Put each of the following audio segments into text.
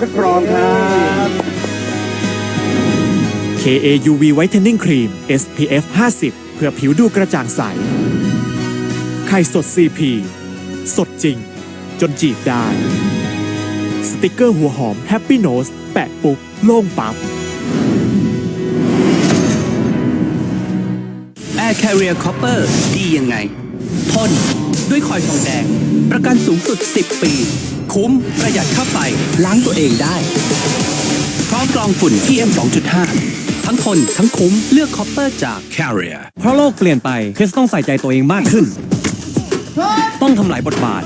คัดกรองครับ KAUV Whitening Cream SPF 50 เพื่อผิวดูกระจ่างใส ไข่สด CP สดจริง จนจีบได้ สติกเกอร์หัวหอม Happy Nose แปะปุ๊บโล่งปับ๊บ Air Carrier Copper ดียังไง ทนด้วยคอยทองแดง ประกันสูงสุด 10 ปี คุ้มประหยัดค่าไฟล้างตัวเองได้พร้อมกรองฝุ่น PM 2.5 ทั้งทนทั้งคุ้มเลือก Copper จาก Carrier เพราะโลกเปลี่ยนไปคริสต้องใส่ใจตัวเองมากขึ้น ต้องทำลายบทบาท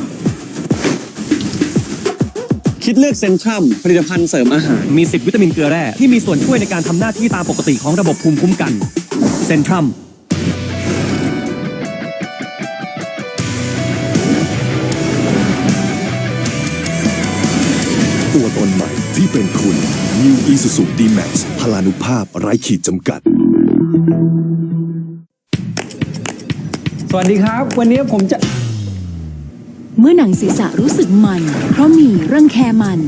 คิดเลือกเซนทรัมผลิตภัณฑ์เสริมอาหาร มี10วิตามินเกลือแร่ที่มีส่วนช่วยในการทำหน้าที่ตามปกติของระบบภูมิคุ้มกัน เซนทรัม ตัวตนใหม่ที่เป็นคุณ New Isuzu D-Max พลานุภาพไร้ขีดจำกัด สวัสดีครับ วันนี้ผมจะ เมื่อหนังศีรษะรู้สึกมัน เพราะมีรังแคมัน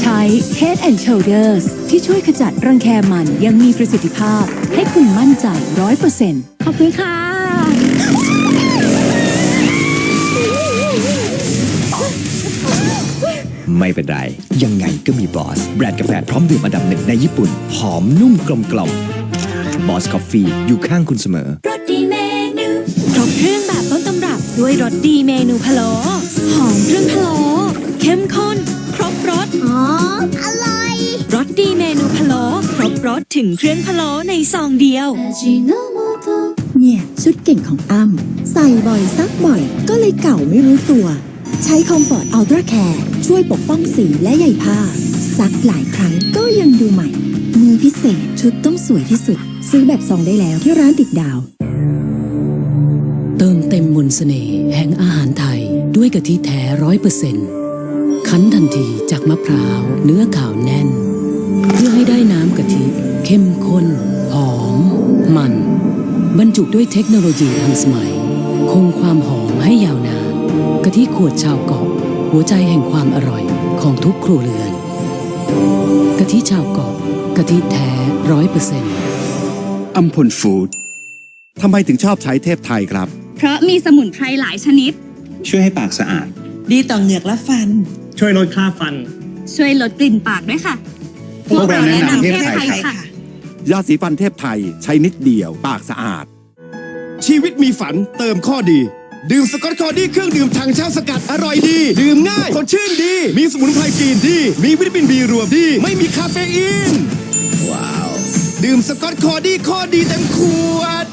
ใช้ Head and Shoulders ที่ช่วยขจัดรังแคมันอยังมีประสิทธิภาพ ให้คุณมั่นใจร้อยเปอร์เซ็นต์ขอบคุณค่ะ ไม่เป็นไร ยังไงก็มีบอส แบรนด์กาแฟพร้อมดื่มอันดับหนึ่งในญี่ปุ่น หอมนุ่มกลมกล่อมบอสกาแฟอยู่ข้างคุณเสมอรสดีเมนูครบเครื่องแบบต้นตำรับด้วยรสดีเมนูพะโล้หอมเครื่องพะโล้เข้มข้น ครบรสอ๋ออร่อยรสดีเมนูพะโล้ครบรสถึงเครื่องพะโล้ในซองเดียวเนี่ยชุดเก่งของอ้ำใส่บ่อยซักบ่อย ก็เลยเก่าไม่รู้ตัว ใช้คอมฟอร์ตอัลตร้าแคร์ช่วยปกป้องสีและใยผ้า ซักหลายครั้งก็ยังดูใหม่ มือพิเศษชุดต้องสวยที่สุด ซื้อแบบซองได้แล้วที่ร้านติดดาว เติมเต็มมนต์เสน่ห์แห่งอาหารไทยด้วยกะทิแท้ร้อยเปอร์เซ็นต์คั้นทันทีจากมะพร้าวเนื้อขาวแน่น เพื่อให้ได้น้ำกะทิ เข้มข้น หอม มัน บรรจุด้วยเทคโนโลยีทันสมัย คงความหอมให้ยาวนาน กะทิขวดชาวเกาะ หัวใจแห่งความอร่อยของทุกครัวเรือนกะทิชาวเกาะกะทิแท้ร้อยเปอร์เซ็นต์อัมพลฟู้ดทำไมถึงชอบใช้เทพไทยครับ เพราะมีสมุนไพรหลายชนิด ช่วยให้ปากสะอาด ดีต่อเหงือกและฟัน ช่วยลดค่าฟัน ช่วยลดกลิ่นปากด้วยค่ะ พวกเราแนะนำเทพไทยค่ะ ยาสีฟันเทพไทยใช้นิดเดียว ปากสะอาด ชีวิตมีฝันเติมข้อดี ดื่มสกอตคอร์ดี้เครื่องดื่มทางเช่าสกัดอร่อยดี ดื่มง่ายสดชื่นดี มีสมุนไพรจีนดี มีวิตามินบีรวมดี ไม่มีคาเฟอีน ว้าว ดื่มสกอตคอร์ดี้ข้อดีเต็มขวด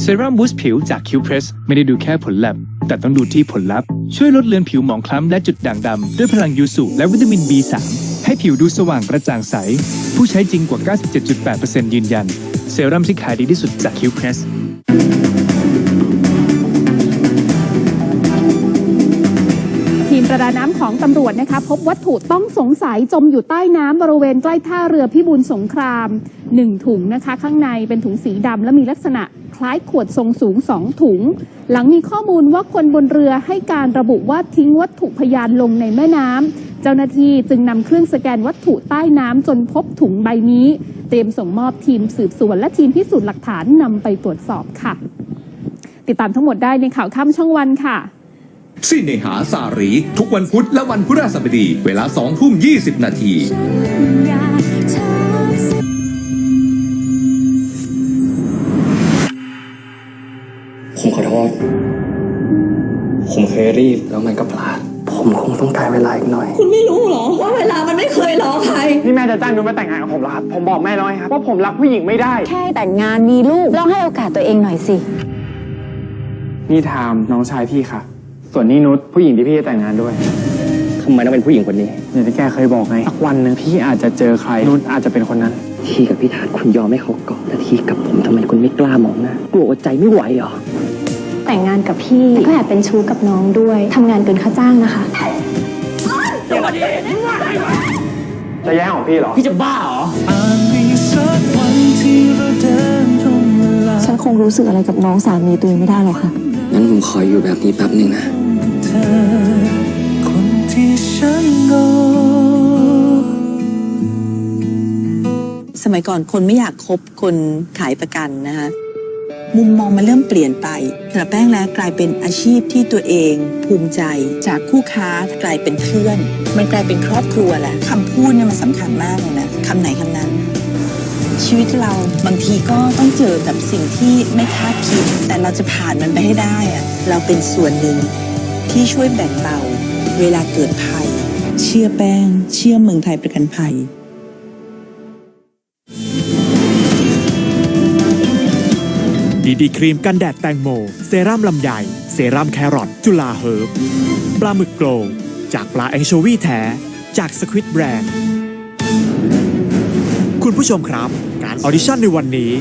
เซรั่มบูสต์ผิวจากคิวเพรสไม่ได้ดูแค่ผลลัพธ์แต่ต้องดูที่ผลลัพธ์ ช่วยลดเลือนผิวหมองคล้ำและจุดด่างดำ ด้วยพลังยูสุและวิตามิน B3 ให้ผิวดูสว่างกระจ่างใส ผู้ใช้จริงกว่า 97.8%ยืนยัน เซรั่มที่ขายดีที่สุดจากคิวเพรส ประดาน้ำของตำรวจนะคะ พบวัตถุต้องสงสัยจมอยู่ใต้น้ำบริเวณใกล้ท่าเรือพิบูลสงคราม 1 ถุงนะคะ ข้างในเป็นถุงสีดำและมีลักษณะคล้ายขวดทรงสูง 2 ถุง หลังมีข้อมูลว่าคนบนเรือให้การระบุว่าทิ้งวัตถุพยานลงในแม่น้ำเจ้าหน้าที่จึงนำเครื่องสแกนวัตถุใต้น้ำจนพบถุงใบนี้ เตรียมส่งมอบทีมสืบสวนและทีมพิสูจน์หลักฐานนำไปตรวจสอบค่ะ ติดตามทั้งหมดได้ในข่าวค่ำช่องวันค่ะ สิเนหาสารี ทุกวันพุธและวันพฤหัสบดี เวลา2ทุ่ม20 นาที ผมขอโทษ ผมเคยรีบแล้วมันก็พลาด ผมคงต้องการเวลาอีกหน่อย คุณไม่รู้เหรอ ว่าเวลามันไม่เคยรอใคร นี่แม่จะจ้างนุ้นมาแต่งงานกับผมแล้วครับ ผมบอกแม่แล้วไงครับว่าผมรักผู้หญิงไม่ได้ แค่แต่งงานมีลูกลองให้โอกาสตัวเองหน่อยสิ นี่ทามน้องชายพี่ค่ะ ส่วนนี่นุชผู้หญิงที่พี่จะแต่งงานด้วยทำไมต้องเป็นผู้หญิงคนนี้อย่างที่แกเคยบอกไงสักวันหนึ่งพี่อาจจะเจอใครนุชอาจจะเป็นคนนั้น ทีกับพี่ฐานคุณยอมให้เขาก่อนแต่ทีกับผมทำไมคุณไม่กล้ามองหน้ากลัวว่าใจไม่ไหวเหรอแต่งงานกับพี่ก็แอบเป็นชู้กับน้องด้วยทำงานเกินค่าจ้างนะคะจะแย่งของพี่เหรอ พี่จะบ้าเหรอฉันคงรู้สึกอะไรกับน้องสามีตัวเองไม่ได้หรอกค่ะงั้นผมขออยู่แบบนี้แป๊บหนึ่งนะ มัยก่อนคนไม่อยากคบคนขายประกันนะคะมุมมองมันเริ่มเปลี่ยนไปสำหรับแป้งแล้วกลายเป็นอาชีพที่ตัวเองภูมิใจ จากคู่ค้ากลายเป็นเพื่อน มันกลายเป็นครอบครัวแหละคำพูดเนี่ยมันสำคัญมากเลยนะคำไหนคำนั้น ชีวิตเราบางทีก็ต้องเจอกับสิ่งที่ไม่คาดคิด แต่เราจะผ่านมันไปให้ได้อะเราเป็นส่วนหนึ่งที่ช่วยแบ่งเบา เวลาเกิดภัย เชื่อแป้ง เชื่อเมืองไทยประกันภัย ดีดีครีมกันแดดแตงโม เซรั่มลำไยเซรั่มแครอทจุลาเฮิร์บปลาหมึกโกลจากปลาแองโชวีแท้ จากสควิตแบรนด์คุณผู้ชมครับ การออดิชั่นในวันนี้